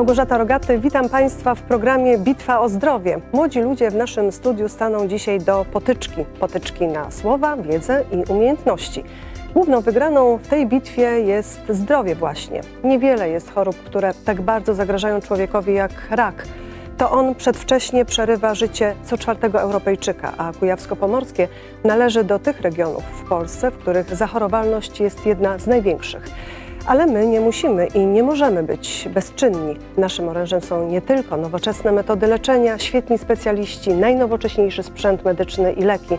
Małgorzata Rogaty, witam Państwa w programie Bitwa o zdrowie. Młodzi ludzie w naszym studiu staną dzisiaj do potyczki. Potyczki na słowa, wiedzę i umiejętności. Główną wygraną w tej bitwie jest zdrowie właśnie. Niewiele jest chorób, które tak bardzo zagrażają człowiekowi jak rak. To on przedwcześnie przerywa życie co czwartego Europejczyka, a Kujawsko-Pomorskie należy do tych regionów w Polsce, w których zachorowalność jest jedna z największych. Ale my nie musimy i nie możemy być bezczynni. Naszym orężem są nie tylko nowoczesne metody leczenia, świetni specjaliści, najnowocześniejszy sprzęt medyczny i leki.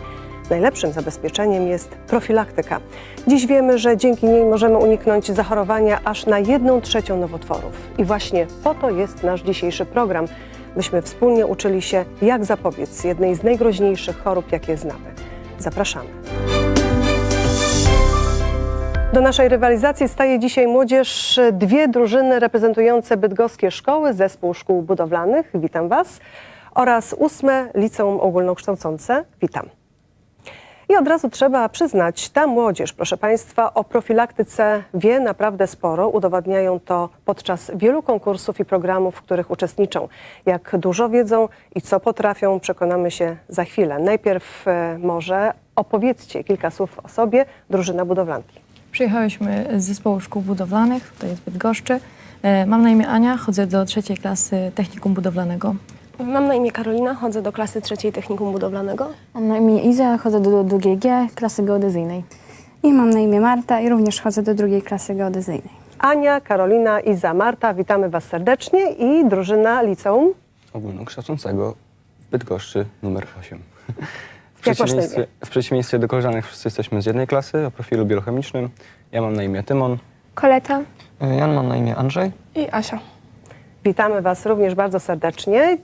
Najlepszym zabezpieczeniem jest profilaktyka. Dziś wiemy, że dzięki niej możemy uniknąć zachorowania aż na jedną trzecią nowotworów. I właśnie po to jest nasz dzisiejszy program, byśmy wspólnie uczyli się, jak zapobiec jednej z najgroźniejszych chorób, jakie znamy. Zapraszamy. Do naszej rywalizacji staje dzisiaj młodzież, dwie drużyny reprezentujące bydgoskie szkoły, zespół szkół budowlanych, witam Was, oraz ósme liceum ogólnokształcące, witam. I od razu trzeba przyznać, ta młodzież, proszę Państwa, o profilaktyce wie naprawdę sporo. Udowadniają to podczas wielu konkursów i programów, w których uczestniczą. Jak dużo wiedzą i co potrafią, przekonamy się za chwilę. Najpierw e, może opowiedzcie kilka słów o sobie, drużyna budowlanki. Przyjechałyśmy z zespołu szkół budowlanych, to jest Bydgoszczy. E, Mam na imię Ania, chodzę do trzeciej klasy technikum budowlanego. Mam na imię Karolina, chodzę do klasy trzeciej technikum budowlanego. Mam na imię Iza, chodzę do, do G, klasy geodezyjnej. I mam na imię Marta i również chodzę do drugiej klasy geodezyjnej. Ania, Karolina, Iza, Marta, witamy Was serdecznie i drużyna liceum. ogólnokształcącego w Bydgoszczy numer 8. W przeciwieństwie, w przeciwieństwie do koleżanek wszyscy jesteśmy z jednej klasy o profilu biochemicznym. Ja mam na imię Tymon. Koleta. Jan mam na imię Andrzej. I Asia. Witamy Was również bardzo serdecznie.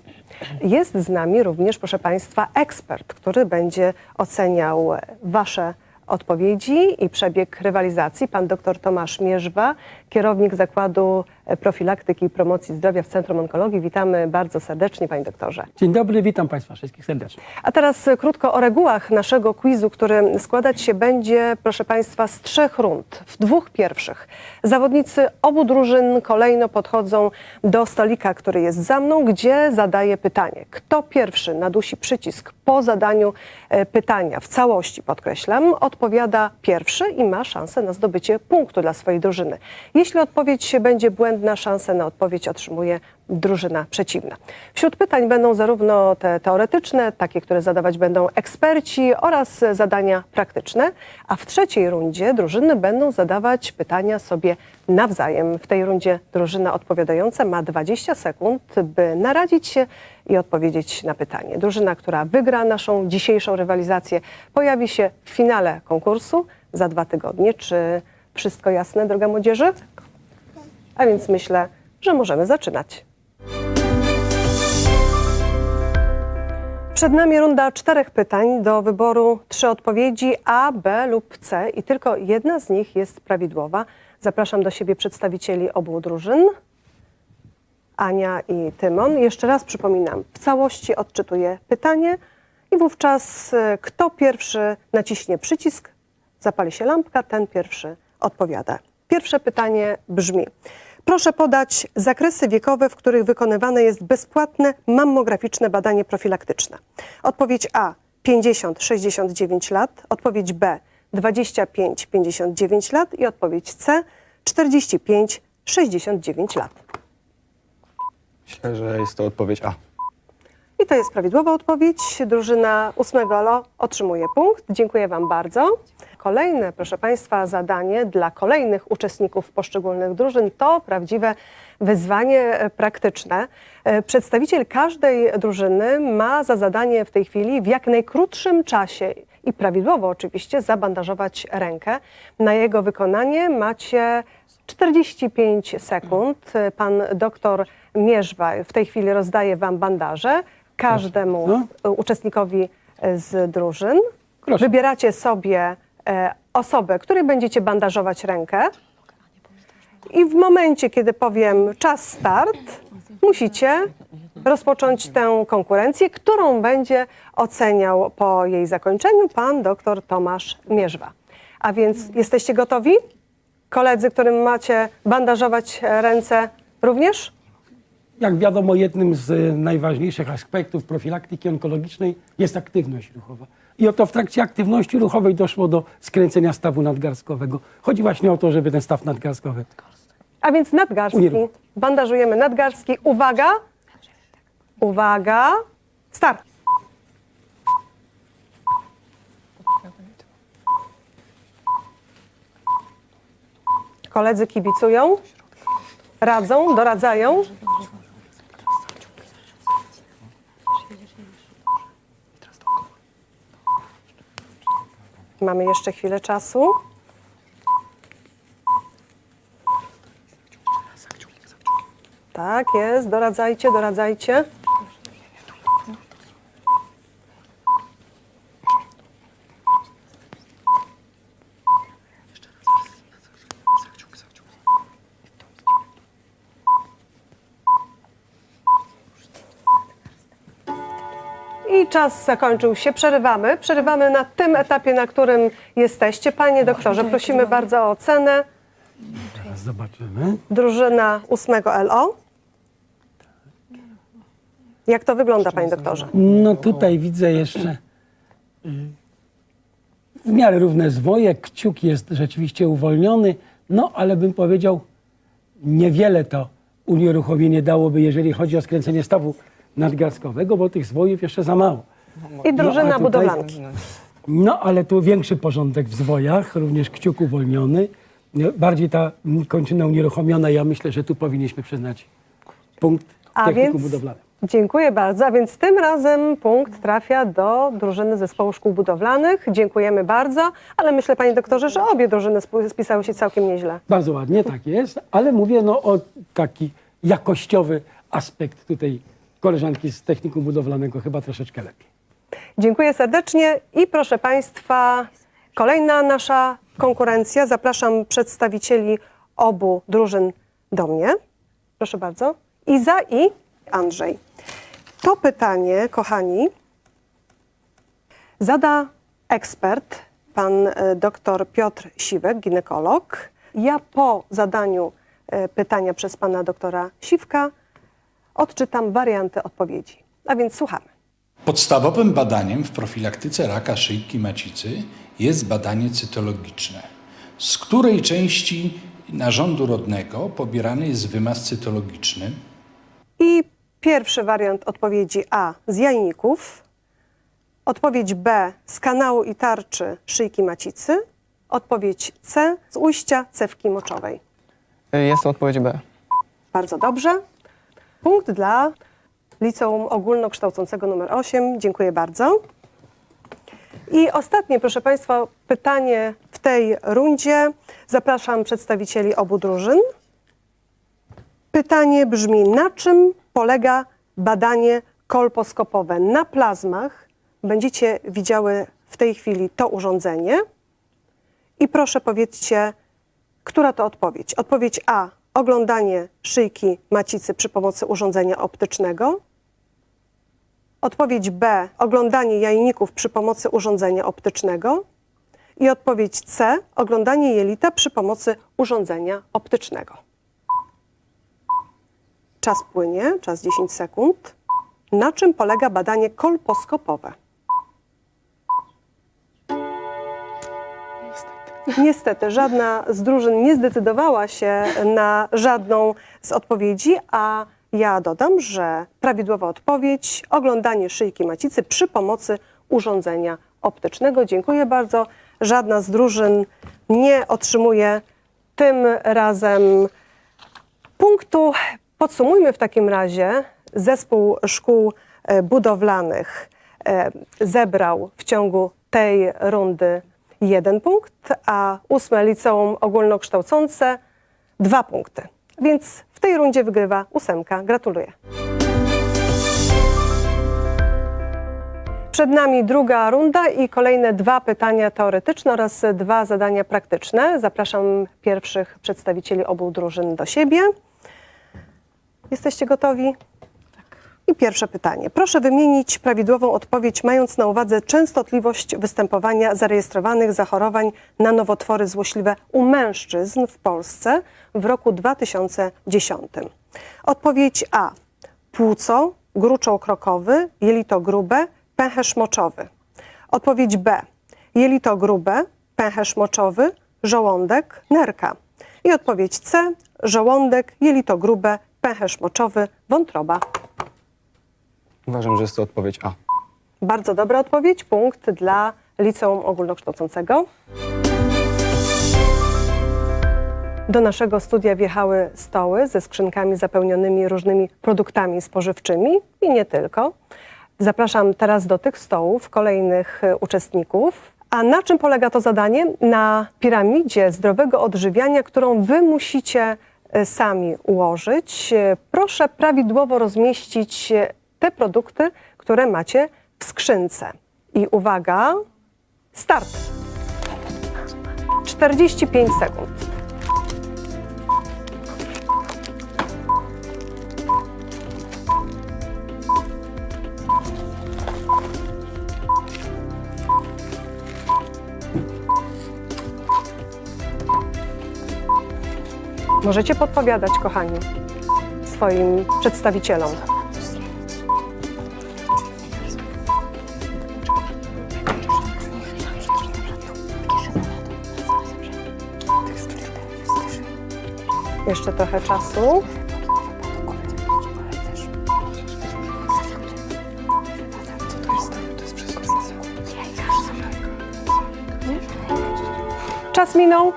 Jest z nami również, proszę Państwa, ekspert, który będzie oceniał Wasze odpowiedzi i przebieg rywalizacji. Pan dr Tomasz Mierzwa, kierownik Zakładu Profilaktyki i Promocji Zdrowia w Centrum Onkologii. Witamy bardzo serdecznie, Panie doktorze. Dzień dobry, witam Państwa wszystkich serdecznie. A teraz krótko o regułach naszego quizu, który składać się będzie, proszę Państwa, z trzech rund. W dwóch pierwszych zawodnicy obu drużyn kolejno podchodzą do stolika, który jest za mną, gdzie zadaję pytanie. Kto pierwszy nadusi przycisk po zadaniu e, pytania, w całości podkreślam, odpowiada pierwszy i ma szansę na zdobycie punktu dla swojej drużyny. Jeśli odpowiedź będzie błędna, szansę na odpowiedź otrzymuje drużyna przeciwna. Wśród pytań będą zarówno te teoretyczne, takie, które zadawać będą eksperci oraz zadania praktyczne, a w trzeciej rundzie drużyny będą zadawać pytania sobie nawzajem. W tej rundzie drużyna odpowiadająca ma 20 sekund, by naradzić się i odpowiedzieć na pytanie. Drużyna, która wygra naszą dzisiejszą rywalizację, pojawi się w finale konkursu za dwa tygodnie. Czy wszystko jasne, droga młodzieży? A więc myślę, że możemy zaczynać. Przed nami runda czterech pytań do wyboru trzy odpowiedzi A, B lub C i tylko jedna z nich jest prawidłowa. Zapraszam do siebie przedstawicieli obu drużyn. Ania i Tymon. Jeszcze raz przypominam, w całości odczytuję pytanie i wówczas e, kto pierwszy naciśnie przycisk, zapali się lampka, ten pierwszy odpowiada. Pierwsze pytanie brzmi: Proszę podać zakresy wiekowe, w których wykonywane jest bezpłatne mammograficzne badanie profilaktyczne. Odpowiedź A 50-69 lat, odpowiedź B 25-59 lat i odpowiedź C 45-69 lat. Myślę, że jest to odpowiedź A. I to jest prawidłowa odpowiedź. Drużyna ósmego LO otrzymuje punkt. Dziękuję Wam bardzo. Kolejne, proszę Państwa, zadanie dla kolejnych uczestników poszczególnych drużyn to prawdziwe wyzwanie e, praktyczne. E, Przedstawiciel każdej drużyny ma za zadanie w tej chwili w jak najkrótszym czasie i prawidłowo oczywiście zabandażować rękę. Na jego wykonanie macie 45 sekund. Pan doktor Mierzwa w tej chwili rozdaje Wam bandaże każdemu No. uczestnikowi z drużyn. Wybieracie sobie e, osobę, której będziecie bandażować rękę. I w momencie, kiedy powiem czas start, musicie rozpocząć tę konkurencję, którą będzie oceniał po jej zakończeniu pan dr Tomasz Mierzwa. A więc jesteście gotowi? Koledzy, którym macie bandażować ręce również? Jak wiadomo, jednym z najważniejszych aspektów profilaktyki onkologicznej jest aktywność ruchowa. I oto w trakcie aktywności ruchowej doszło do skręcenia stawu nadgarstkowego. Chodzi właśnie o to, żeby ten staw nadgarstkowy A więc nadgarstki. Unieruch- Bandażujemy nadgarstki. Uwaga! Uwaga! Start! Koledzy kibicują, radzą, doradzają. Mamy jeszcze chwilę czasu. Tak jest, doradzajcie, doradzajcie. I czas zakończył się. Przerywamy. Przerywamy na tym etapie, na którym jesteście. Panie doktorze, prosimy bardzo o ocenę. Teraz zobaczymy. Drużyna 8 LO. Jak to wygląda, panie doktorze? No tutaj widzę jeszcze y, w miarę równe zwoje. Kciuk jest rzeczywiście uwolniony, no ale bym powiedział, niewiele to unieruchomienie dałoby, jeżeli chodzi o skręcenie stawu nadgarstkowego, bo tych zwojów jeszcze za mało. I drużyna No, a tutaj- budowlanki. No ale tu większy porządek w zwojach, również kciuk uwolniony. Bardziej ta kończyna unieruchomiona, ja myślę, że tu powinniśmy przyznać punkt A technikum więc budowlanym. dziękuję bardzo. A więc tym razem punkt trafia do drużyny zespołu szkół budowlanych. Dziękujemy bardzo, ale myślę, panie doktorze, że obie drużyny sp- spisały się całkiem nieźle. Bardzo ładnie, tak jest, ale mówię no, o taki jakościowy aspekt tutaj koleżanki z technikum budowlanego chyba troszeczkę lepiej. Dziękuję serdecznie i proszę Państwa, kolejna nasza konkurencja. Zapraszam przedstawicieli obu drużyn do mnie. Proszę bardzo. Iza i Andrzej. To pytanie, kochani, zada ekspert, pan e, dr Piotr Siwek, ginekolog. Ja po zadaniu e, pytania przez pana doktora Siwka odczytam warianty odpowiedzi. A więc słuchamy. Podstawowym badaniem w profilaktyce raka szyjki macicy jest badanie cytologiczne, z której części narządu rodnego pobierany jest wymaz cytologiczny. I pierwszy wariant odpowiedzi A z jajników, odpowiedź B z kanału i tarczy szyjki macicy, odpowiedź C z ujścia cewki moczowej. Y, Jest to odpowiedź B. Bardzo dobrze. Punkt dla Liceum Ogólnokształcącego nr 8. Dziękuję bardzo. I ostatnie, proszę Państwa, pytanie w tej rundzie. Zapraszam przedstawicieli obu drużyn. Pytanie brzmi, na czym polega badanie kolposkopowe? Na plazmach będziecie widziały w tej chwili to urządzenie. I proszę powiedzcie, która to odpowiedź? Odpowiedź A. Oglądanie szyjki macicy przy pomocy urządzenia optycznego. Odpowiedź B. Oglądanie jajników przy pomocy urządzenia optycznego. I odpowiedź C. Oglądanie jelita przy pomocy urządzenia optycznego. Czas płynie, czas 10 sekund. Na czym polega badanie kolposkopowe? Niestety, żadna z drużyn nie zdecydowała się na żadną z odpowiedzi, a ja dodam, że prawidłowa odpowiedź oglądanie szyjki macicy przy pomocy urządzenia optycznego. Dziękuję bardzo. Żadna z drużyn nie otrzymuje tym razem punktu. Podsumujmy w takim razie. Zespół szkół e, budowlanych e, zebrał w ciągu tej rundy jeden punkt, a ósme liceum ogólnokształcące dwa punkty. Więc w tej rundzie wygrywa ósemka. Gratuluję. Przed nami druga runda i kolejne dwa pytania teoretyczne oraz dwa zadania praktyczne. Zapraszam pierwszych przedstawicieli obu drużyn do siebie. Jesteście gotowi? I pierwsze pytanie. Proszę wymienić prawidłową odpowiedź, mając na uwadze częstotliwość występowania zarejestrowanych zachorowań na nowotwory złośliwe u mężczyzn w Polsce w roku 2010. Odpowiedź A płuco, gruczoł krokowy, jelito grube, pęcherz moczowy. Odpowiedź B. Jelito grube, pęcherz moczowy, żołądek, nerka. I odpowiedź C. Żołądek, jelito grube, pęcherz moczowy, wątroba. Uważam, że jest to odpowiedź A. Bardzo dobra odpowiedź. Punkt dla liceum ogólnokształcącego. Do naszego studia wjechały stoły ze skrzynkami zapełnionymi różnymi produktami spożywczymi i nie tylko. Zapraszam teraz do tych stołów kolejnych e, uczestników. A na czym polega to zadanie? Na piramidzie zdrowego odżywiania, którą wy musicie e, sami ułożyć. E, Proszę prawidłowo rozmieścić te produkty, które macie w skrzynce. I uwaga, start. 45 sekund. Możecie podpowiadać, kochani, swoim przedstawicielom. Jeszcze trochę czasu. Czas minął.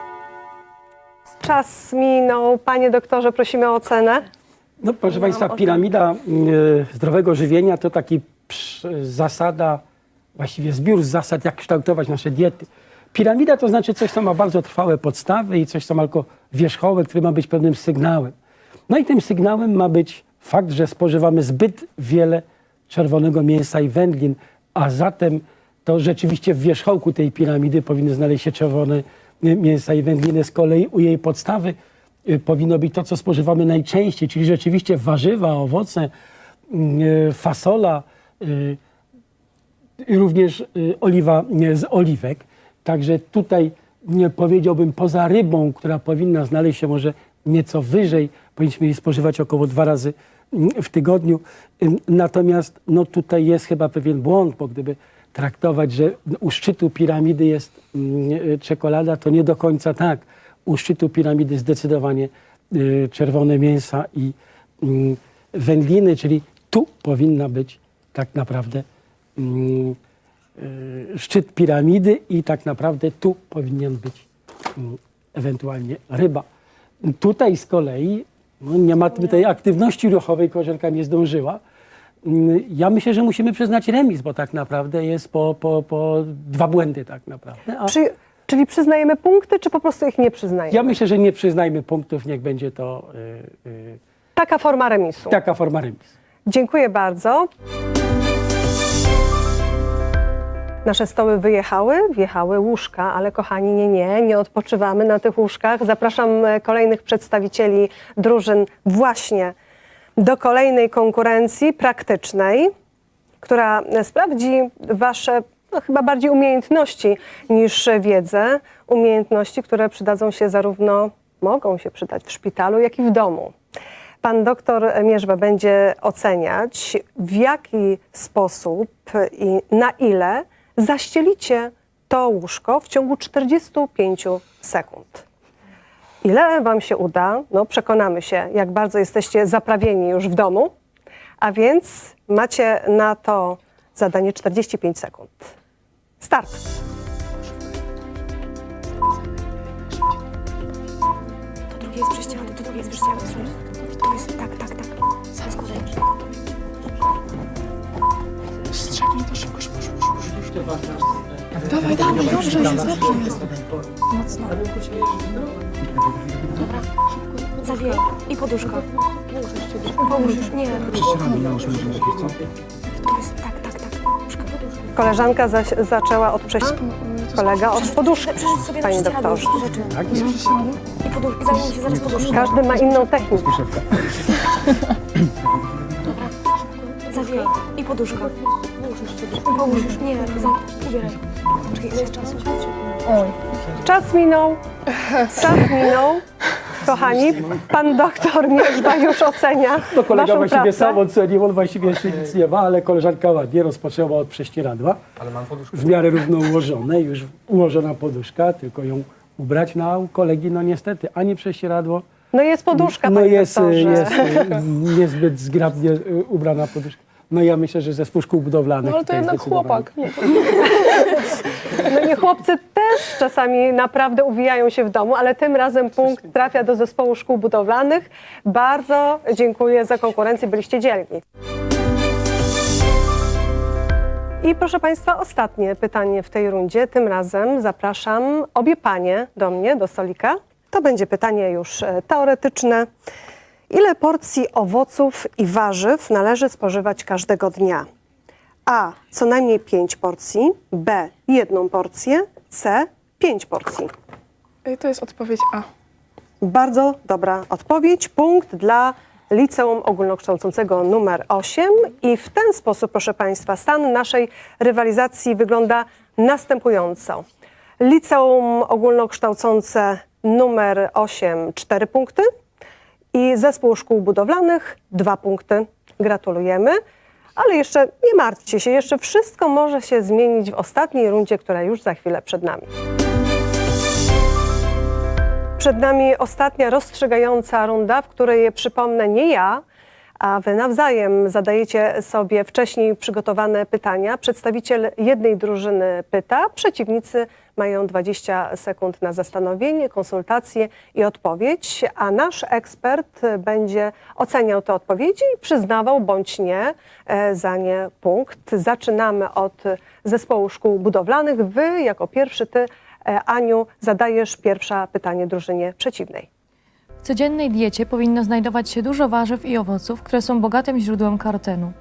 Czas minął. Panie doktorze, prosimy o ocenę. No proszę Państwa, piramida y, zdrowego żywienia to taki zasada, właściwie zbiór z zasad, jak kształtować nasze diety. Piramida to znaczy coś, co ma bardzo trwałe podstawy i coś, co ma tylko wierzchołek, który ma być pewnym sygnałem. No i tym sygnałem ma być fakt, że spożywamy zbyt wiele czerwonego mięsa i wędlin, a zatem to rzeczywiście w wierzchołku tej piramidy powinny znaleźć się czerwone mięsa i wędliny. Z kolei u jej podstawy y, powinno być to, co spożywamy najczęściej, czyli rzeczywiście warzywa, owoce, y, fasola, y, również oliwa z oliwek. Także tutaj nie powiedziałbym poza rybą, która powinna znaleźć się może nieco wyżej, powinniśmy jej spożywać około dwa razy mm, w tygodniu. Natomiast no, tutaj jest chyba pewien błąd, bo gdyby traktować, że u szczytu piramidy jest mm, y, czekolada, to nie do końca tak. U szczytu piramidy zdecydowanie y, czerwone mięsa i mm, wędliny, czyli tu powinna być tak naprawdę szczyt piramidy i tak naprawdę tu powinien być mm, ewentualnie ryba. Tutaj z kolei no, nie ma tej aktywności ruchowej, koleżanka nie zdążyła. Mm, Ja myślę, że musimy przyznać remis, bo tak naprawdę jest po, po, po dwa błędy tak naprawdę. A Czy, czyli przyznajemy punkty, czy po prostu ich nie przyznajemy? ja myślę, że nie przyznajmy punktów, niech będzie to y, y, Taka forma remisu. taka forma remis. Dziękuję bardzo. Nasze stoły wyjechały, wjechały łóżka, ale kochani, nie, nie, nie odpoczywamy na tych łóżkach. Zapraszam e, kolejnych przedstawicieli drużyn właśnie do kolejnej konkurencji praktycznej, która e, sprawdzi Wasze no, chyba bardziej umiejętności niż wiedzę. Umiejętności, które przydadzą się zarówno, mogą się przydać w szpitalu, jak i w domu. Pan doktor Mierzwa będzie oceniać, w jaki sposób i na ile zaścielicie to łóżko w ciągu 45 sekund. Ile Wam się uda? No, przekonamy się, jak bardzo jesteście zaprawieni już w domu. A więc macie na to zadanie 45 sekund. Start. To drugie jest przez ścianę, to drugie jest przez ścianę. To jest, tak, tak, tak. Składaj. Zawiej. I poduszka. Połóż już, nie. To jest, tak, tak, tak. Poduszka. Koleżanka zaś zaczęła od prześ... kolega od poduszki, Przerzuć sobie panie doktorze. rzeczy. I, podusz- I zajmij się zaraz poduszką. Każdy ma inną technikę. I poduszka. Połóż już, nie. Za... Ubieraj. Czekaj, ile jest czasu? Czas minął. Czas minął. kochani. Pan doktor Mierzwa już ocenia No kolega waszą właściwie pracę. sam ocenił, on właściwie jeszcze nic nie ma, ale koleżanka ładnie rozpoczęła od prześcieradła. Ale mam poduszkę. W miarę równo ułożone, już ułożona poduszka, tylko ją ubrać. No a u kolegi no niestety ani prześcieradło, No jest poduszka, no panie jest, doktorze. jest niezbyt zgrabnie y, ubrana poduszka. No ja myślę, że zespół szkół budowlanych No ale to tutaj jednak zdecydowanie- chłopak. Nie, No nie, chłopcy też czasami naprawdę uwijają się w domu, ale tym razem punkt trafia do zespołu szkół budowlanych. Bardzo dziękuję za konkurencję, byliście dzielni. I proszę Państwa, ostatnie pytanie w tej rundzie. Tym razem zapraszam obie panie do mnie, do stolika. To będzie pytanie już e, teoretyczne. Ile porcji owoców i warzyw należy spożywać każdego dnia? A. Co najmniej 5 porcji. B. Jedną porcję. C. 5 porcji. Y, To jest odpowiedź A. Bardzo dobra odpowiedź. Punkt dla Liceum Ogólnokształcącego numer 8. I w ten sposób, proszę Państwa, stan naszej rywalizacji wygląda następująco. Liceum Ogólnokształcące numer 8 4 punkty i Zespół Szkół Budowlanych 2 punkty. Gratulujemy. Ale jeszcze nie martwcie się, jeszcze wszystko może się zmienić w ostatniej rundzie, która już za chwilę przed nami. Przed nami ostatnia rozstrzygająca runda, w której przypomnę nie ja, a wy nawzajem zadajecie sobie wcześniej przygotowane pytania. Przedstawiciel jednej drużyny pyta, przeciwnicy mają 20 sekund na zastanowienie, konsultacje i odpowiedź, a nasz ekspert będzie oceniał te odpowiedzi i przyznawał bądź nie e, za nie punkt. Zaczynamy od zespołu szkół budowlanych. Wy jako pierwszy, ty E, Aniu, zadajesz pierwsze pytanie drużynie przeciwnej. W codziennej diecie powinno znajdować się dużo warzyw i owoców, które są bogatym źródłem karotenu.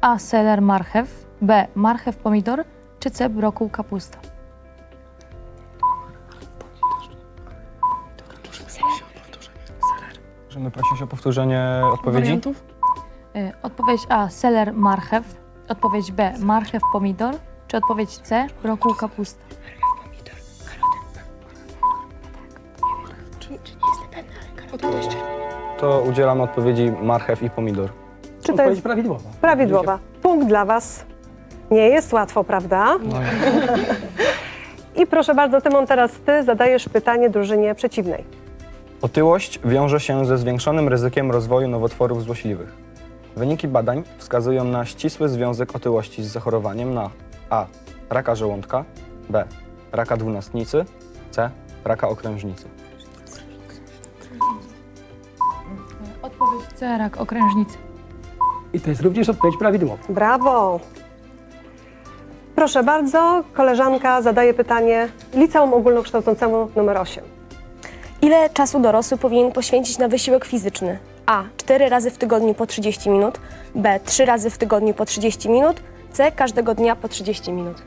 A. Seler, marchew. B. Marchew, pomidor. Czy C. Brokuł, kapusta. Możemy prosić o powtórzenie odpowiedzi? Wariantów? Y, Odpowiedź A. Seler, marchew. Odpowiedź B. Marchew, pomidor. Czy odpowiedź C. Brokuł, kapusta. Odpowiedź. To udzielamy odpowiedzi marchew i pomidor. Czy to Odpowiedź jest prawidłowa. prawidłowa? Punkt dla Was. Nie jest łatwo, prawda? I proszę bardzo, Tymon, teraz Ty zadajesz pytanie drużynie przeciwnej. Otyłość wiąże się ze zwiększonym ryzykiem rozwoju nowotworów złośliwych. Wyniki badań wskazują na ścisły związek otyłości z zachorowaniem na A. raka żołądka, B. raka dwunastnicy, C. raka okrężnicy. Odpowiedź C. Rak okrężnicy. I to jest również odpowiedź prawidłowa. Brawo! Proszę bardzo, koleżanka zadaje pytanie Liceum Ogólnokształcącemu numer 8. Ile czasu dorosły powinien poświęcić na wysiłek fizyczny? A. 4 razy w tygodniu po 30 minut. B. 3 razy w tygodniu po 30 minut. C. Każdego dnia po 30 minut.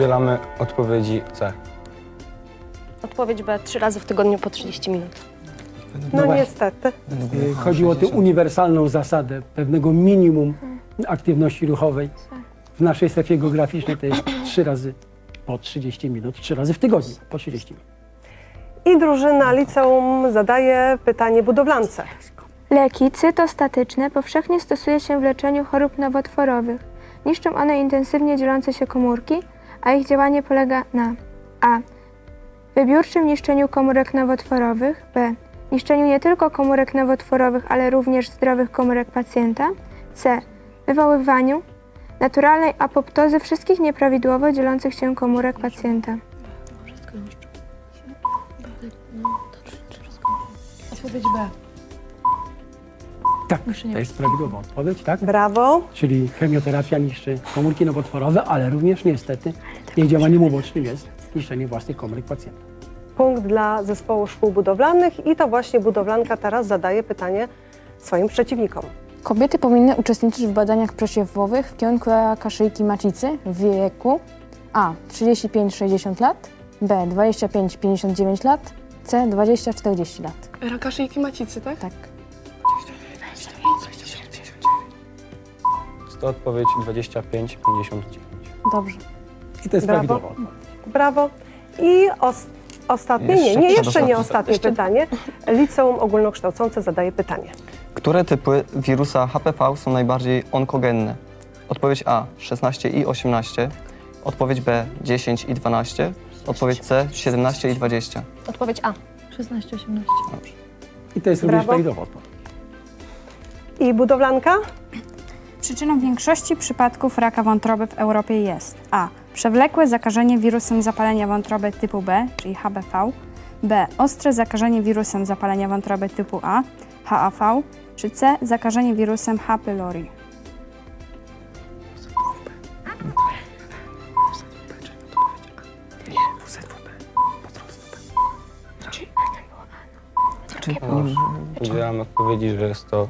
Udzielamy odpowiedzi C. Odpowiedź B. 3 razy w tygodniu po 30 minut. No właśnie. niestety. Y, Chodzi o tę uniwersalną zasadę pewnego minimum aktywności ruchowej. W naszej strefie geograficznej to jest trzy razy po 30 minut, trzy razy w tygodniu po 30 minut. I drużyna Liceum zadaje pytanie budowlance. Leki cytostatyczne powszechnie stosuje się w leczeniu chorób nowotworowych. Niszczą one intensywnie dzielące się komórki, a ich działanie polega na a. wybiórczym niszczeniu komórek nowotworowych, b. niszczeniu nie tylko komórek nowotworowych, ale również zdrowych komórek pacjenta, c. wywoływaniu naturalnej apoptozy wszystkich nieprawidłowo dzielących się komórek pacjenta. Odpowiedź B. Tak, to jest prawidłowa odpowiedź, tak? Brawo. Czyli chemioterapia niszczy komórki nowotworowe, ale również niestety jej działaniem ubocznym jest niszczenie własnych komórek pacjenta. Punkt dla zespołu szkół budowlanych i to właśnie budowlanka teraz zadaje pytanie swoim przeciwnikom. Kobiety powinny uczestniczyć w badaniach przesiewowych w kierunku raka szyjki macicy w wieku A. 35-60 lat. B. 25-59 lat. C. 20-40 lat. Raka szyjki macicy, tak? Tak. Jest to odpowiedź 25-59. Dobrze. I to jest Brawo. prawidłowa odpowiedź. Brawo. I os- ostatnie, nie, Jeszcze nie, jeszcze nie ostatnie pytanie. Liceum ogólnokształcące zadaje pytanie. Które typy wirusa HPV są najbardziej onkogenne? Odpowiedź A 16 i 18, odpowiedź B 10 i 12, odpowiedź C 17 i 20. Odpowiedź A. 16-18. I to jest również Brawo. prawidłowa odpowiedź. I budowlanka? Przyczyną większości przypadków raka wątroby w Europie jest A. Przewlekłe zakażenie wirusem zapalenia wątroby typu B, czyli HBV. B. Ostre zakażenie wirusem zapalenia wątroby typu A, HAV. Czy C. Zakażenie wirusem H. pylori. Udzielam odpowiedzi, że jest to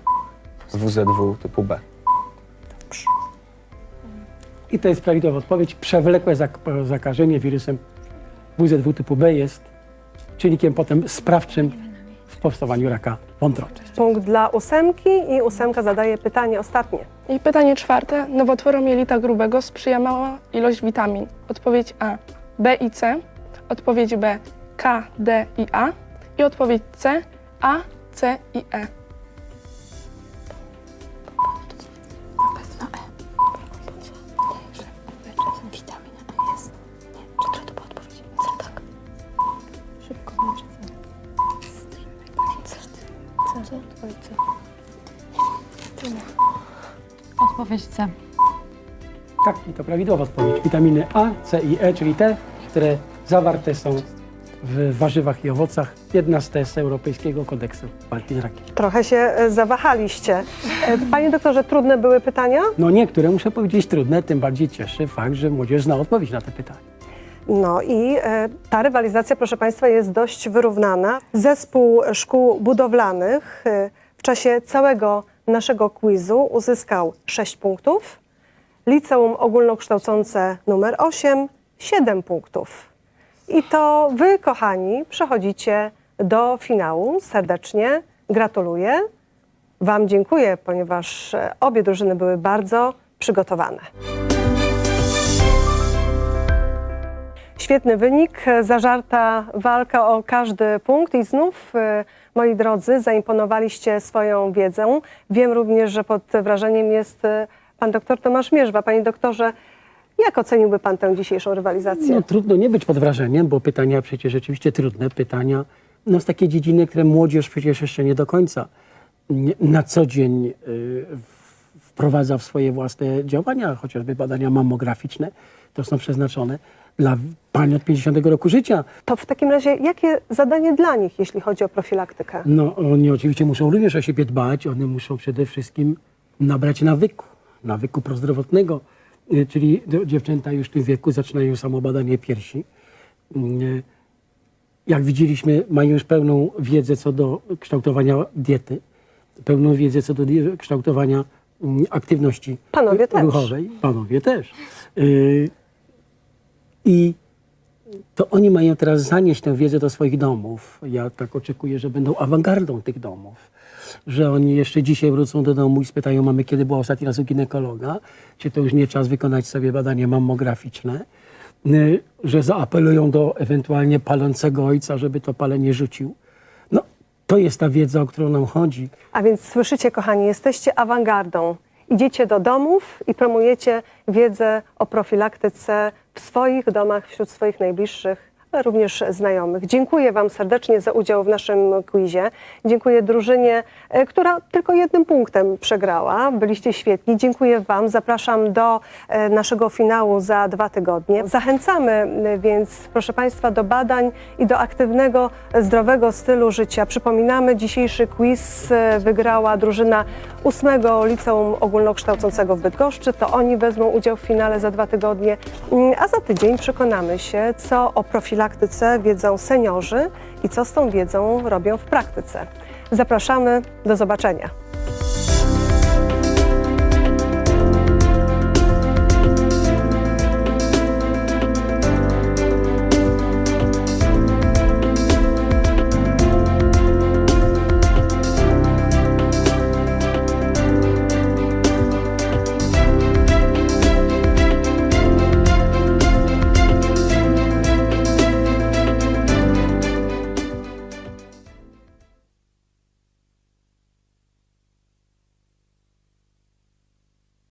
WZW typu B. I to jest prawidłowa odpowiedź. Przewlekłe zak- zakażenie wirusem WZW typu B jest czynnikiem potem sprawczym w powstawaniu raka wątroby. Punkt dla ósemki i ósemka zadaje pytanie ostatnie. I pytanie czwarte. Nowotworom jelita grubego sprzyja mała ilość witamin. Odpowiedź A. B i C. Odpowiedź B. K, D i A. I odpowiedź C. A, C i E. Odpowiedź C. Tak, i to prawidłowa odpowiedź. Witaminy A, C i E, czyli te, które zawarte są w warzywach i owocach. Jedna z tez Europejskiego Kodeksu Walki z Rakiem. Trochę się e, zawahaliście. E, Panie doktorze, trudne były pytania? No niektóre muszę powiedzieć trudne, tym bardziej cieszy fakt, że młodzież zna odpowiedź na te pytania. No i e, ta rywalizacja, proszę Państwa, jest dość wyrównana. Zespół szkół budowlanych e, w czasie całego naszego quizu uzyskał 6 punktów. Liceum ogólnokształcące numer 8 7 punktów. I to Wy, kochani, przechodzicie do finału. Serdecznie gratuluję. Wam dziękuję, ponieważ e, obie drużyny były bardzo przygotowane. Świetny wynik, e, zażarta walka o każdy punkt i znów, e, moi drodzy, zaimponowaliście swoją wiedzą. Wiem również, że pod wrażeniem jest e, pan doktor Tomasz Mierzwa. Panie doktorze, jak oceniłby pan tę dzisiejszą rywalizację? No trudno nie być pod wrażeniem, bo pytania przecież rzeczywiście trudne, pytania no, z takiej dziedziny, które młodzież przecież jeszcze nie do końca na co dzień y, wprowadza w swoje własne działania, chociażby badania mammograficzne, to są przeznaczone dla pań od 50 roku życia. To w takim razie, jakie zadanie dla nich, jeśli chodzi o profilaktykę? No, oni oczywiście muszą również o siebie dbać, one muszą przede wszystkim nabrać nawyku, nawyku prozdrowotnego, y, czyli dziewczęta już w tym wieku zaczynają samobadanie piersi. Y, Jak widzieliśmy, mają już pełną wiedzę co do kształtowania diety, pełną wiedzę co do die- kształtowania mm, aktywności Panowie też. ruchowej. Panowie też. Y, I to oni mają teraz zanieść tę wiedzę do swoich domów. Ja tak oczekuję, że będą awangardą tych domów. Że oni jeszcze dzisiaj wrócą do domu i spytają mamy, kiedy była ostatni raz u ginekologa, czy to już nie czas wykonać sobie badanie mammograficzne, Y, że zaapelują do ewentualnie palącego ojca, żeby to palenie rzucił. No, to jest ta wiedza, o którą nam chodzi. A więc słyszycie, kochani, jesteście awangardą. Idziecie do domów i promujecie wiedzę o profilaktyce w swoich domach, wśród swoich najbliższych, ale również znajomych. Dziękuję Wam serdecznie za udział w naszym quizie. Dziękuję drużynie, e, która tylko jednym punktem przegrała. Byliście świetni. Dziękuję Wam. Zapraszam do e, naszego finału za dwa tygodnie. Zachęcamy e, więc, proszę Państwa, do badań i do aktywnego, zdrowego stylu życia. Przypominamy, dzisiejszy quiz wygrała drużyna ósmego Liceum Ogólnokształcącego w Bydgoszczy. To oni wezmą udział w finale za dwa tygodnie, Mm, a za tydzień przekonamy się, co o profilaktyce wiedzą seniorzy i co z tą wiedzą robią w praktyce. Zapraszamy, do zobaczenia.